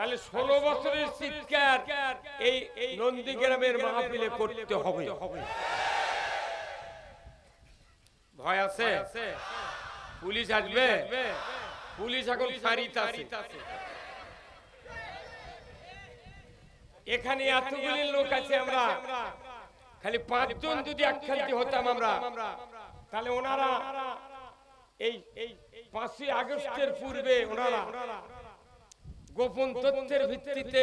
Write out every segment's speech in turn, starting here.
তাহলে ষোলো বছরের চিৎকার এই এই নন্দীগ্রামের মাহফিলে করতে হবে। ভয় আছে? পুলিশ আসবে? পুলিশ এখন আছে। এখানে এতগুলি লোক আছে আমরা। খালি পাঁচজন যদি একখানটি হতাম আমরা। তাহলে ওনারা এই এই পাঁচই আগস্টের পূর্বে ওনারা। গোপন তথ্যের ভিত্তিতে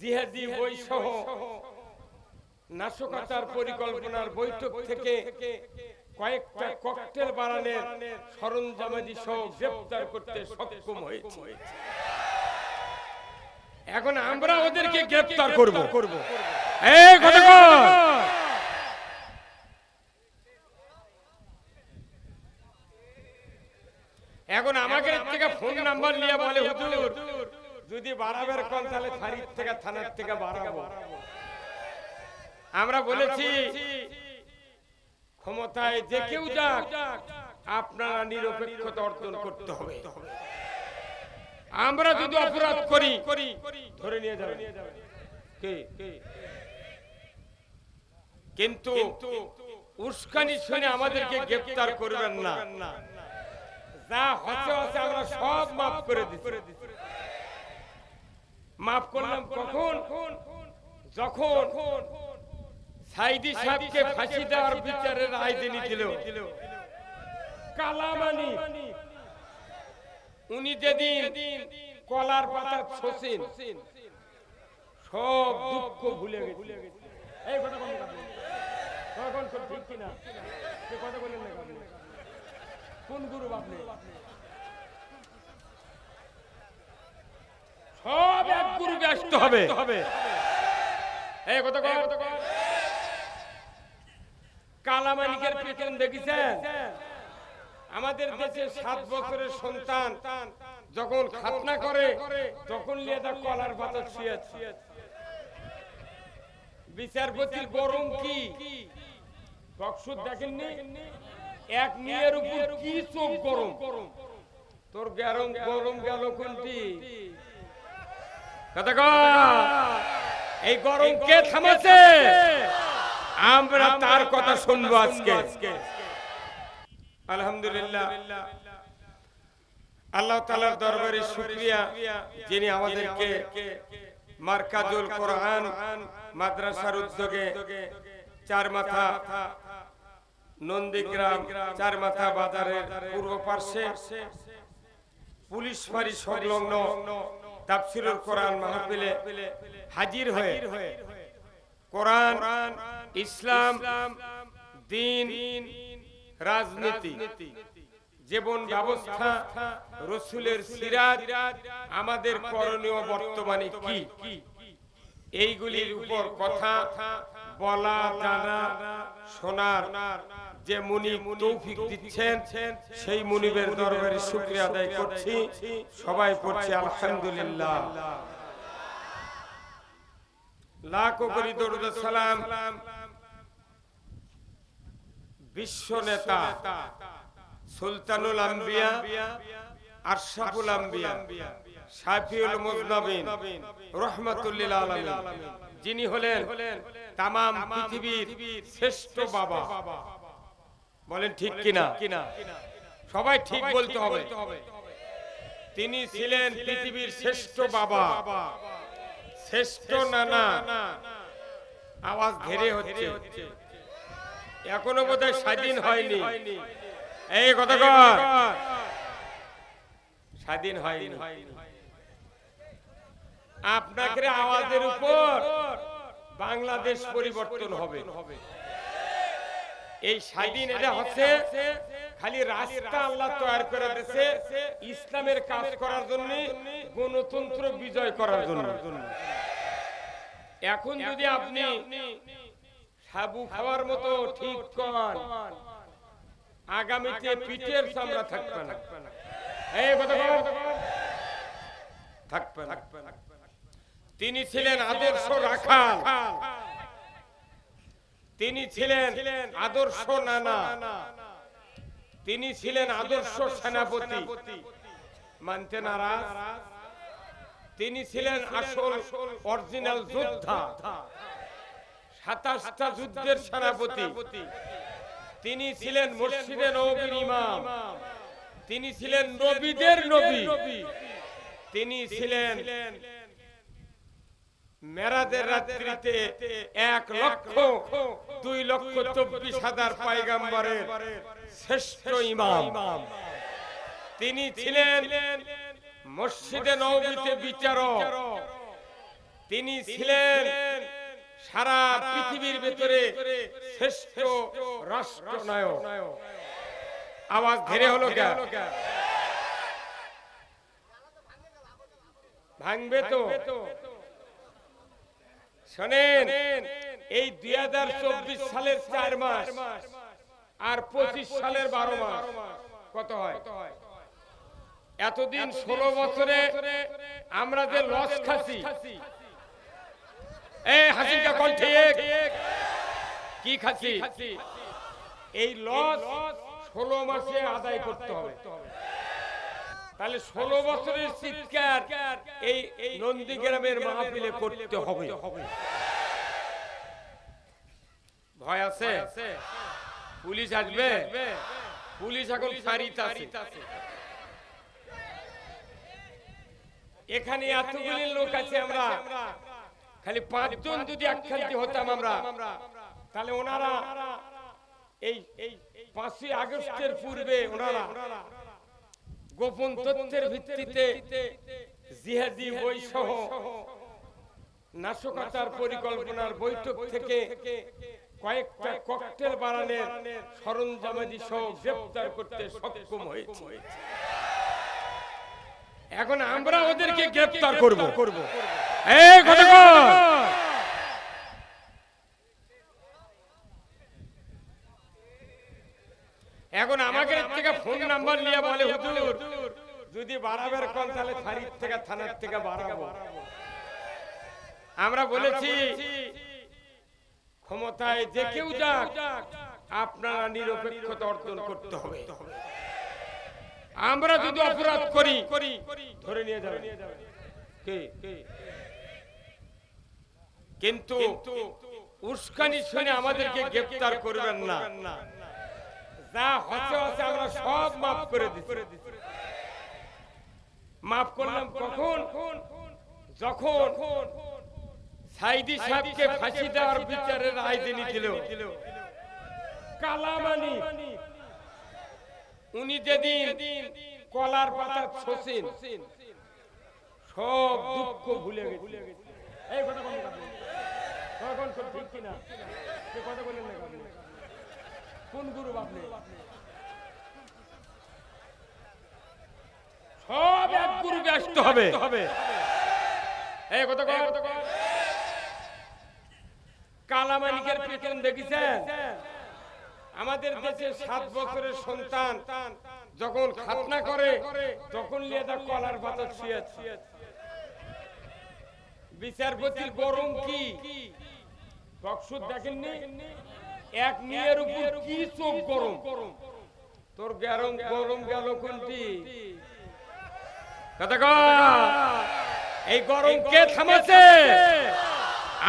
জিহাদি বই সহ নাশকতার পরিকল্পনার বৈঠক থেকে কয়েকটা ককটেল বানানোর সরঞ্জামাদি সহ গ্রেপ্তার করতে সক্ষম হয়েছে। এখন আমরা ওদেরকে গ্রেপ্তার করব। করব। এই কথা কর। এখন আমাকে থেকে ফোন নাম্বার নিয়ে বলে হুজুর যদি বাড়াবার কম তাহলে ফাঁড়ির থেকে থানার থেকে বাড়াবো। আমরা বলেছি ক্ষমতায় যে কেউ যাক আপনারা নিরপেক্ষতা অর্জন করতে হবে। আমরা যদি অপরাধ করি ধরে নিয়ে যাবে। কিন্তু উস্কানি শুনে আমাদেরকে গ্রেপ্তার করবেন না। যা হচ্ছে হচ্ছে আমরা সব মাফ করে দিচ্ছি মাফ করলাম কখন? যখন সাইদি সাহেবকে ফাঁসি দেওয়ার বিচারের রায় তিনি দিল কালামানি। উনি যেদিন কলার পাতা ছোসেন সব দুঃখ ভুলে গেছে। এই কথা বলেন ঠিক কিনা? কথা বলেন না কোন গুরু আপনি? সব এক গুরু ব্যস্ত হবে। এই কথা কয় কালামানিকের পেছন দেখেছেন? আমাদের দেশে সাত বছরের সন্তান যখন খাতনা করে তখন তার কলার পাতা শুয়েছে। বিচারপতির গরম কি? টকশুট দেখেননি? এক মেয়ের উপর কি চোখ গরম? তোর গরম গরম গেল কোনটি? কথা এই গরম কে থামাছে আমরা তার কথা শুনব আজকে। আলহামদুলিল্লাহ। আল্লাহ তালার দরবারে শুক্রিয়া। যিনি আমাদেরকে মার্কাজুল কোরআন মাদ্রাসার উদ্যোগে চার মাথা নন্দীগ্রাম চার মাথা বাজারের পূর্ব পার্শ্বে পুলিশ ফাঁড়ি সংলগ্ন তাফসিরুল কোরআন মাহফিলে হাজির হয়ে কোরআন ইসলাম দিন রাজনীতি জীবন ব্যবস্থা রসুলের সিরাজ আমাদের করণীয় বর্তমানে কি? এইগুলির উপর কথা বলা জানা শোনার যে মুনি তৌফিক দিচ্ছেন, সেই মুনিবের দরবারে শুকরিয়া আদায় করছি। সবাই পড়ছি আলহামদুলিল্লাহ। লাখো করি দরুদ সালাম। বিশ্ব নেতা সুলতানুল আম্বিয়া আশরাফুল আম্বিয়া, শাফিউল মুজনাবিন, রহমাতুল্লিল আলামিন। যিনি হলেন তাম পৃথিবীর শ্রেষ্ঠ বাবা। বলেন ঠিক কিনা? কিনা সবাই ঠিক বলতে হবে। তিনি ছিলেন পৃথিবীর শ্রেষ্ঠ বাবা। শ্রেষ্ঠ নানা। আওয়াজ ধীরে হচ্ছে। এখনও বোধহয় স্বাধীন হয়নি। এই কথা স্বাধীন হয়নি। আপনাকে আওয়াজের উপর বাংলাদেশ পরিবর্তন হবে। এই স্বাধীন এটা হচ্ছে খালি রাস্তা আল্লাহ তৈরি করে দিয়েছে ইসলামের কাজ করার জন্য গণতন্ত্র বিজয় করার জন্য। এখন যদি আপনি সাবু খাওয়ার মতো ঠিক কর আগামীতে পিঠের চামড়া থাকবে না। এই কথা। থাকবে তিনি ছিলেন আদর্শ রাখাল। তিনি ছিলেন আদর্শ নানা। তিনি ছিলেন আদর্শ সেনাপতি। মানতে নারাজ? তিনি ছিলেন আসল অরিজিনাল যোদ্ধা। সাতাশটা যুদ্ধের সেনাপতি। তিনি ছিলেন মসজিদে নবীর ইমাম। তিনি ছিলেন নবীদের নবী। তিনি ছিলেন মেরাজের রাত্রিতে এক লক্ষ, দুই লক্ষ চব্বিশ হাজার পাইগাম্বরের শ্রেষ্ঠ ইমাম। তিনি ছিলেন মসজিদে নবীতে বিচারক। তিনি ছিলেন সারা পৃথিবীর ভেতরে শ্রেষ্ঠ রাষ্ট্রনায়ক। আওয়াজ ধীরে হলো কেন ভাঙবে তো? শোনেন, এই দুই হাজার চব্বিশ সালের চার মাস আর পঁচিশ সালের বারো মাস। কত হয়? এতদিন ষোলো বছরে আমরা যে লস খাচ্ছি। এই হাসিকা কণ্ঠে কি খাচ্ছি? এই লস ষোলো মাসে আদায় করতে হবে। তাহলে ষোলো বছরের চিৎকার এই এই নন্দীগ্রামের মাহফিলে করতে হবে। ভয় আছে? পুলিশ আসবে? পুলিশ এখন আছে। এখানে এতগুলি লোক আছে আমরা। খালি পাঁচজন যদি একখানটি হতাম আমরা তাহলে ওনারা এই এই পাঁচই আগস্টের পূর্বে ওনারা গোপন তথ্যের ভিত্তিতে জিহাদি বই সহ নাশকতার পরিকল্পনার বৈঠক থেকে কয়েকটা ককটেল বানানোর সরঞ্জামাদি সহ গ্রেপ্তার করতে সক্ষম হয়েছে। এখন আমরা ওদেরকে গ্রেপ্তার করব। করব। এই কথা। এখন আমাকে এর থেকে ফোন নাম্বার নিয়ে বলে হুজুর যদি বাড়াবার কল তাহলে ফারিদ থেকে থানার থেকে বাড়াবো। আমরা বলেছি ক্ষমতায় যে কেউ যাক আপনারা নিরপেক্ষতা অর্জন করতে হবে। আমরা যদি অপরাধ করি ধরে নিয়ে যাবে কিন্তু উস্কানি শুনে আমাদেরকে গ্রেপ্তার করবেন না। যা হচ্ছে হচ্ছে আমরা সব মাফ করে দিচ্ছি। মাফ করলাম কখন? যখন সাইদি সাহেবকে ফাঁসি দেওয়ার বিচারের রায় দিয়ে দিল। কালামানি। উনি যেদিন কলার পাতা শোষেন সব দুঃখ ভুলে গেছে। এই কথা আপনি। কখন সব ঠিক কিনা? সে কথা বলেন না। কোন? গুরু আপনি সব এক গুরু ব্যস্ত হবে। এই কথা কালামানিকের পেছন দেখেছেন? আমাদের দেশে সাত বছরের সন্তান যখন খাতনা করে তখন কলার পাতা বিচারপতির গরম কি? বক্সুর দেখেননি? এক মেয়ের উপর কি চোখ গরম? তোর গরম গরম গেল কোনটি? কথা। এই গরম কে থামাছে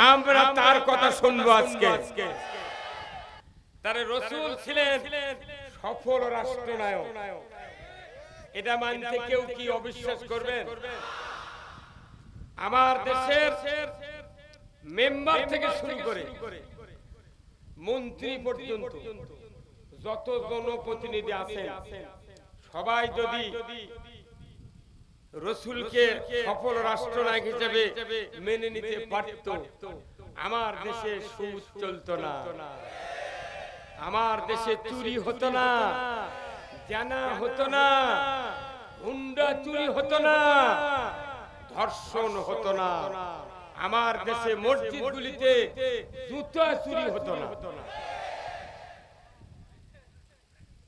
আমরা তার কথা শুনব আজকে। তারে রসুল ছিলেন সফল রাষ্ট্রনায়ক। এটা মানতে কেউ কি অবিশ্বাস করবেন? আমার দেশের মেম্বার থেকে শুরু করে মন্ত্রী পর্যন্ত যত জনপ্রতিনিধি আছেন সবাই যদি রসুলকে সফল রাষ্ট্রনায়ক হিসেবে মেনে নিতে পারত। আমার দেশে সুদ চলতো না। আমার দেশে চুরি হতো না। জানা হতো না। হুন্ডা চুরি হতো না। ধর্ষণ হতো না। আমার দেশে মসজিদগুলিতে জুতা চুরি হতো না।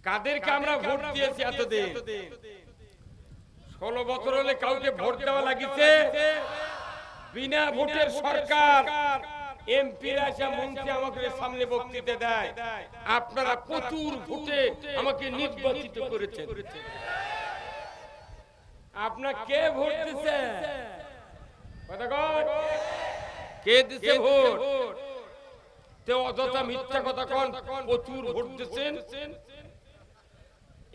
কাদেরকে আমরা ভোট দিয়েছি এতদিন? ষোলো বছর হলে কাউকে ভোট দেওয়া লাগিছে? বিনা ভোটের সরকার এমপিরা এসে মন্ত্রী আমাকে সামনে বক্তৃতা দেয়। আপনারা প্রচুর ভোটে আমাকে নির্বাচিত করেছেন। আপনার কে ভোট দিছে কে দিছে ভোট? তে অযথা মিথ্যা কথা কন প্রচুর ভোট দিচ্ছেন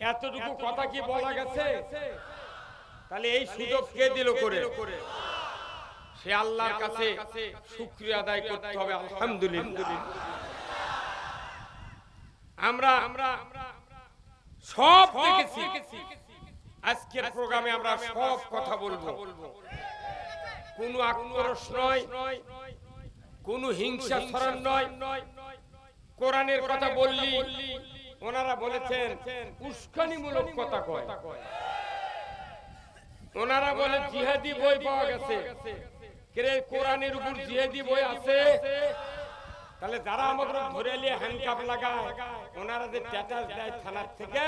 এতটুকু কথা কি বলা গেছে? তাহলে এই সুযোগ কে দিল করে? সে আল্লাহর কাছে শুক্রিয়া আদায় করতে হবে আলহামদুলিল্লাহ। আমরা আমরা সব দেখেছি। আজকের প্রোগ্রামে আমরা সব কথা বলব। কোনো আক্রোশ নয় কোনো হিংসা ছড়ান নয়। কোরআনের কথা বললি ওনারা বলেছেন উস্কানিমূলক কথা কয়। ওনারা বলে জিহাদি বই পাওয়া গেছে। কোরআনের উপর জিহাদি বই আছে? তাহলে যারা আমাদের ধরে নিয়ে হ্যান্ডকাপ লাগায়, ওনারা যে স্ট্যাটাস দেয় থানার থেকে,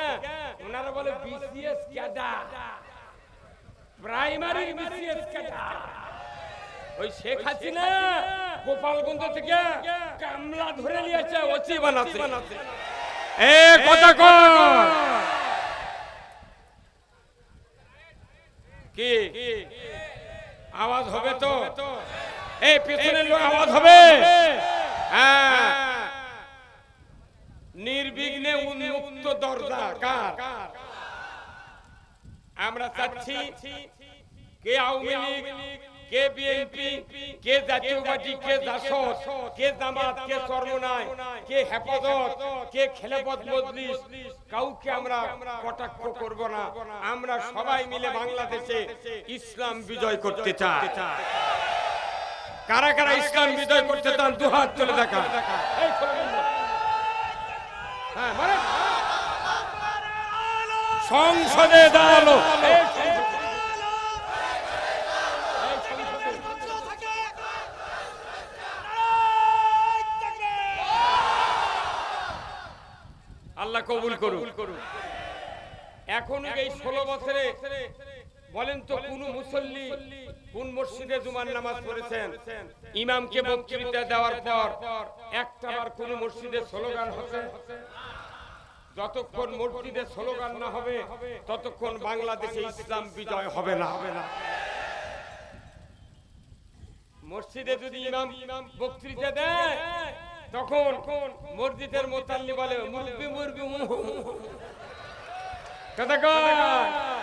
ওনারা বলে BCS cadre. Primary BCS cadre. ওই শেখ গোপালগঞ্জ থেকে কামলা ধরে নিয়েছে ওচি বানাতে এ কথা কি? আওয়াজ হবে তো? এই পেছনের লোক আওয়াজ হবে? হ্যাঁ। নির্বিঘ্নে উন্মুক্ত দরজা। কার? আমরা চাচ্ছি কে আওয়ামী লীগ? কে বিএনপি কে জাতীয় পার্টি, কে জাসদ, কে জামাত, কে চরমনায় কে হেফাজত, কে খেলাপথ মজলিস কাউকে আমরা কটাক্ষ করব না। আমরা সবাই মিলে বাংলাদেশে ইসলাম বিজয় করতে চাই। কারা কারা ইসলাম বিজয় করতে চান দু হাত তুলে দেখা সংসদে দাঁড়াল এই সংসদে। আল্লাহ কবুল করুন এখন এই ষোলো বছরে বলেন তো কোন মুসল্লি কোন মসজিদে জুমার নামাজ পড়েছেন? ইমামকে বক্তৃতা দেওয়ার পর একটাবার কোন মসজিদে স্লোগান হচ্ছে? যতক্ষণ মসজিদে স্লোগান না হবে ততক্ষণ বাংলাদেশে ইসলাম বিজয় হবে না। হবে না। মসজিদে যদি ইমাম ইমাম বক্তৃতা দেয় তখন মসজিদের মোতাল্লি বলে মুরবি মুরবি কথা কয়।